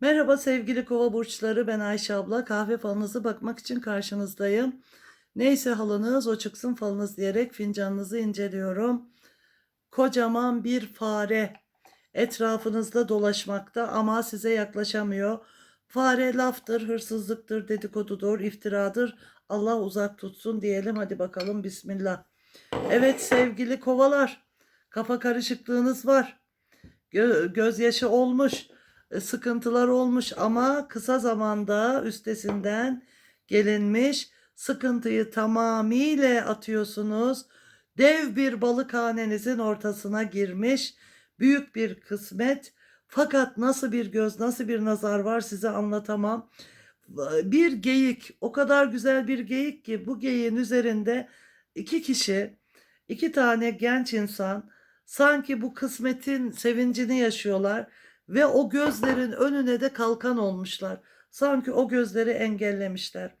Merhaba sevgili kova burçları ben Ayşe abla kahve falınızı bakmak için karşınızdayım. Neyse halınız o çıksın falınız diyerek fincanınızı inceliyorum. Kocaman bir fare etrafınızda dolaşmakta ama size yaklaşamıyor. Fare laftır, hırsızlıktır, dedikodudur, iftiradır. Allah uzak tutsun diyelim hadi bakalım bismillah. Evet sevgili kovalar kafa karışıklığınız var. Gö- gözyaşı olmuş sıkıntılar olmuş ama kısa zamanda üstesinden gelinmiş. Sıkıntıyı tamamıyla atıyorsunuz. Dev bir balıkhanenizin ortasına girmiş. Büyük bir kısmet. Fakat nasıl bir göz, nasıl bir nazar var size anlatamam. Bir geyik, o kadar güzel bir geyik ki bu geyiğin üzerinde iki kişi, iki tane genç insan sanki bu kısmetin sevincini yaşıyorlar ve o gözlerin önüne de kalkan olmuşlar. Sanki o gözleri engellemişler.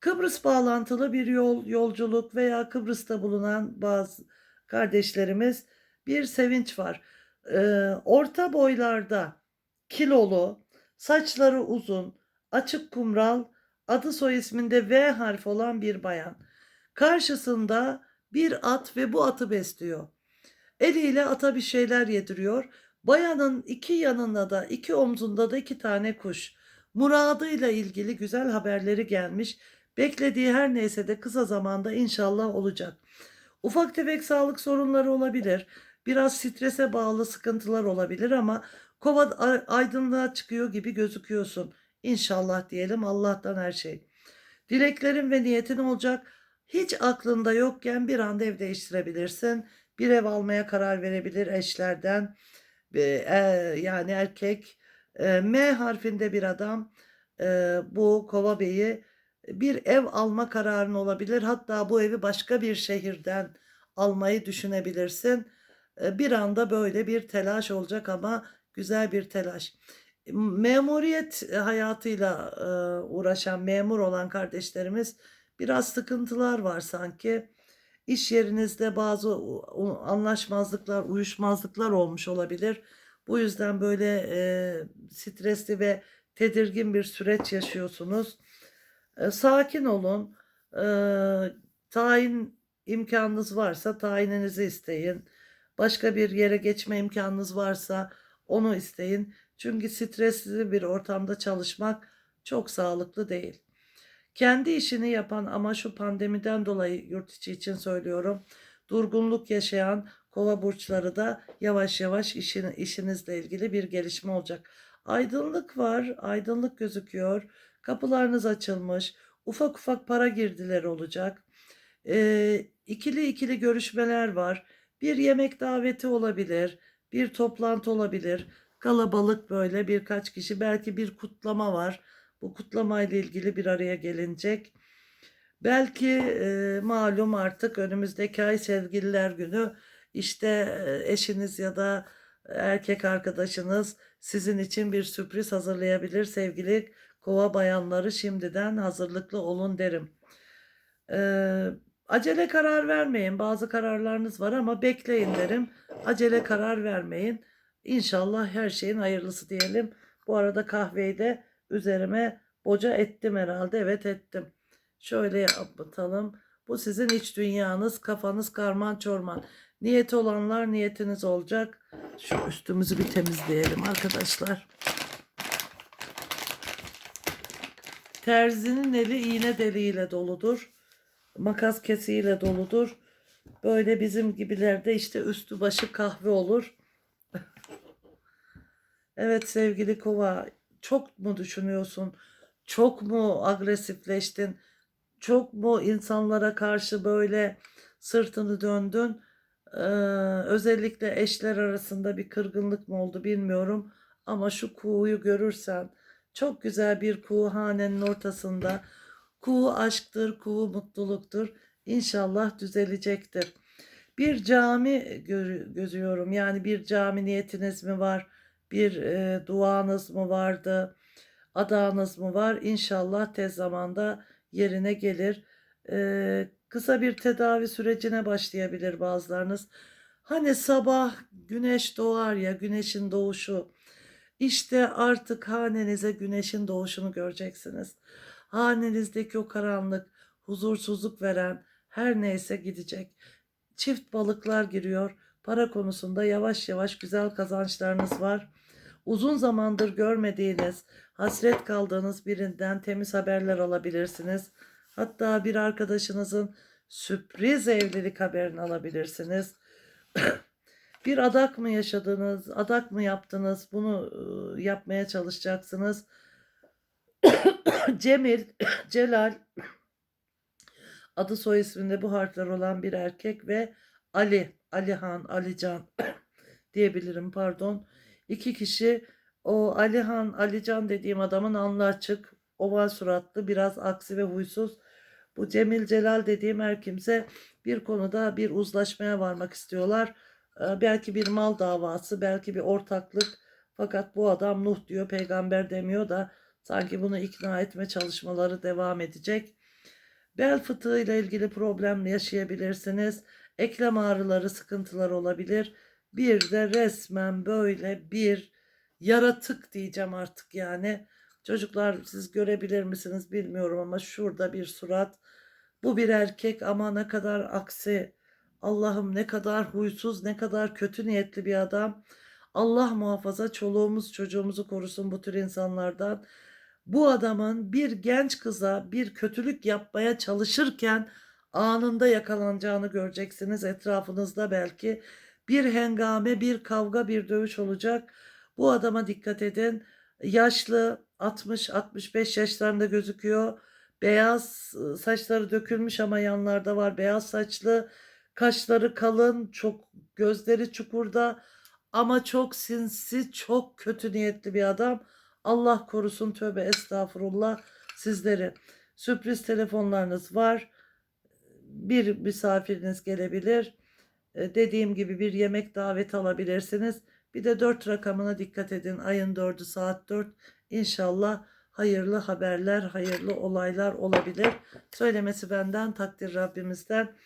Kıbrıs bağlantılı bir yol, yolculuk veya Kıbrıs'ta bulunan bazı kardeşlerimiz bir sevinç var. Ee, orta boylarda kilolu, saçları uzun, açık kumral, adı soy isminde V harfi olan bir bayan. Karşısında bir at ve bu atı besliyor. Eliyle ata bir şeyler yediriyor. Bayanın iki yanında da iki omzunda da iki tane kuş. Muradıyla ilgili güzel haberleri gelmiş. Beklediği her neyse de kısa zamanda inşallah olacak. Ufak tefek sağlık sorunları olabilir. Biraz strese bağlı sıkıntılar olabilir ama kova aydınlığa çıkıyor gibi gözüküyorsun. İnşallah diyelim Allah'tan her şey. Dileklerin ve niyetin olacak. Hiç aklında yokken bir anda ev değiştirebilirsin. Bir ev almaya karar verebilir eşlerden. E, yani erkek. E, M harfinde bir adam e, bu Kova Bey'i bir ev alma kararın olabilir. Hatta bu evi başka bir şehirden almayı düşünebilirsin. E, bir anda böyle bir telaş olacak ama güzel bir telaş. Memuriyet hayatıyla e, uğraşan memur olan kardeşlerimiz biraz sıkıntılar var sanki. İş yerinizde bazı anlaşmazlıklar, uyuşmazlıklar olmuş olabilir. Bu yüzden böyle e, stresli ve tedirgin bir süreç yaşıyorsunuz. E, sakin olun. E, tayin imkanınız varsa tayininizi isteyin. Başka bir yere geçme imkanınız varsa onu isteyin. Çünkü stresli bir ortamda çalışmak çok sağlıklı değil. Kendi işini yapan ama şu pandemiden dolayı yurt içi için söylüyorum. Durgunluk yaşayan kova burçları da yavaş yavaş işin, işinizle ilgili bir gelişme olacak. Aydınlık var, aydınlık gözüküyor. Kapılarınız açılmış. Ufak ufak para girdileri olacak. Ee, ikili ikili görüşmeler var. Bir yemek daveti olabilir. Bir toplantı olabilir. Kalabalık böyle birkaç kişi belki bir kutlama var bu kutlamayla ilgili bir araya gelinecek. Belki e, malum artık önümüzdeki ay sevgililer günü işte e, eşiniz ya da erkek arkadaşınız sizin için bir sürpriz hazırlayabilir sevgili kova bayanları şimdiden hazırlıklı olun derim. Ee, acele karar vermeyin. Bazı kararlarınız var ama bekleyin derim. Acele karar vermeyin. İnşallah her şeyin hayırlısı diyelim. Bu arada kahveyi de üzerime boca ettim herhalde. Evet ettim. Şöyle yapalım. Bu sizin iç dünyanız, kafanız karman çorman. Niyeti olanlar niyetiniz olacak. Şu üstümüzü bir temizleyelim arkadaşlar. Terzinin eli iğne deliğiyle doludur. Makas kesiğiyle doludur. Böyle bizim gibilerde işte üstü başı kahve olur. evet sevgili kova çok mu düşünüyorsun? Çok mu agresifleştin? Çok mu insanlara karşı böyle sırtını döndün? Ee, özellikle eşler arasında bir kırgınlık mı oldu bilmiyorum. Ama şu kuğuyu görürsen çok güzel bir kuğu hanenin ortasında. Kuğu aşktır, kuğu mutluluktur. İnşallah düzelecektir. Bir cami gözüyorum. Yani bir cami niyetiniz mi var? Bir e, duanız mı vardı? Adağınız mı var? İnşallah tez zamanda yerine gelir. E, kısa bir tedavi sürecine başlayabilir bazılarınız. Hani sabah güneş doğar ya güneşin doğuşu İşte artık hanenize güneşin doğuşunu göreceksiniz. Hanenizdeki o karanlık, huzursuzluk veren her neyse gidecek. Çift balıklar giriyor. Para konusunda yavaş yavaş güzel kazançlarınız var. Uzun zamandır görmediğiniz, hasret kaldığınız birinden temiz haberler alabilirsiniz. Hatta bir arkadaşınızın sürpriz evlilik haberini alabilirsiniz. bir adak mı yaşadınız, adak mı yaptınız? Bunu e, yapmaya çalışacaksınız. Cemil, Celal, adı soy isminde bu harfler olan bir erkek ve Ali, Alihan, Alican diyebilirim pardon. İki kişi o Alihan, Alican dediğim adamın alnı açık, oval suratlı, biraz aksi ve huysuz. Bu Cemil Celal dediğim her kimse bir konuda bir uzlaşmaya varmak istiyorlar. Ee, belki bir mal davası, belki bir ortaklık. Fakat bu adam Nuh diyor, peygamber demiyor da sanki bunu ikna etme çalışmaları devam edecek. Bel fıtığı ile ilgili problem yaşayabilirsiniz. Eklem ağrıları, sıkıntılar olabilir. Bir de resmen böyle bir yaratık diyeceğim artık yani. Çocuklar siz görebilir misiniz bilmiyorum ama şurada bir surat. Bu bir erkek ama ne kadar aksi. Allah'ım ne kadar huysuz, ne kadar kötü niyetli bir adam. Allah muhafaza çoluğumuz çocuğumuzu korusun bu tür insanlardan. Bu adamın bir genç kıza bir kötülük yapmaya çalışırken anında yakalanacağını göreceksiniz etrafınızda belki. Bir hengame, bir kavga, bir dövüş olacak. Bu adama dikkat edin. Yaşlı, 60-65 yaşlarında gözüküyor. Beyaz ıı, saçları dökülmüş ama yanlarda var. Beyaz saçlı, kaşları kalın, çok gözleri çukurda ama çok sinsi, çok kötü niyetli bir adam. Allah korusun tövbe estağfurullah sizleri. Sürpriz telefonlarınız var. Bir misafiriniz gelebilir. E, Dediğim gibi bir yemek daveti alabilirsiniz. Bir de 4 rakamına dikkat edin. Ayın 4'ü saat 4. İnşallah hayırlı haberler, hayırlı olaylar olabilir. Söylemesi benden, takdir Rabbimizden.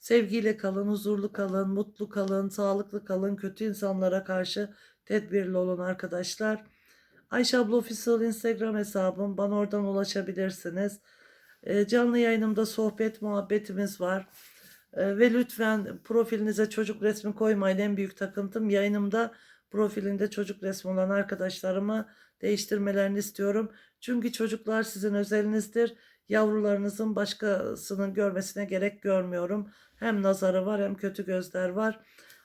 Sevgiyle kalın, huzurlu kalın, mutlu kalın, sağlıklı kalın, kötü insanlara karşı tedbirli olun arkadaşlar. Ayşe abla Official Instagram hesabım. Bana oradan ulaşabilirsiniz. E, canlı yayınımda sohbet muhabbetimiz var. E, ve lütfen profilinize çocuk resmi koymayın. En büyük takıntım yayınımda profilinde çocuk resmi olan arkadaşlarımı değiştirmelerini istiyorum. Çünkü çocuklar sizin özelinizdir. Yavrularınızın başkasının görmesine gerek görmüyorum. Hem nazarı var hem kötü gözler var.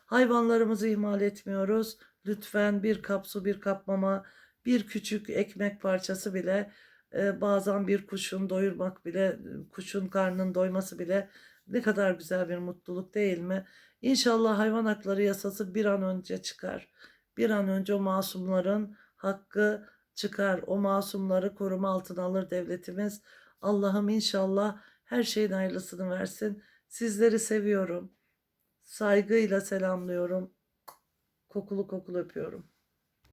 Hayvanlarımızı ihmal etmiyoruz. Lütfen bir kap su, bir kap mama, bir küçük ekmek parçası bile bazen bir kuşun doyurmak bile, kuşun karnının doyması bile ne kadar güzel bir mutluluk değil mi? İnşallah hayvan hakları yasası bir an önce çıkar. Bir an önce o masumların hakkı çıkar. O masumları koruma altına alır devletimiz. Allah'ım inşallah her şeyin hayırlısını versin. Sizleri seviyorum. Saygıyla selamlıyorum. Kokulu kokulu öpüyorum.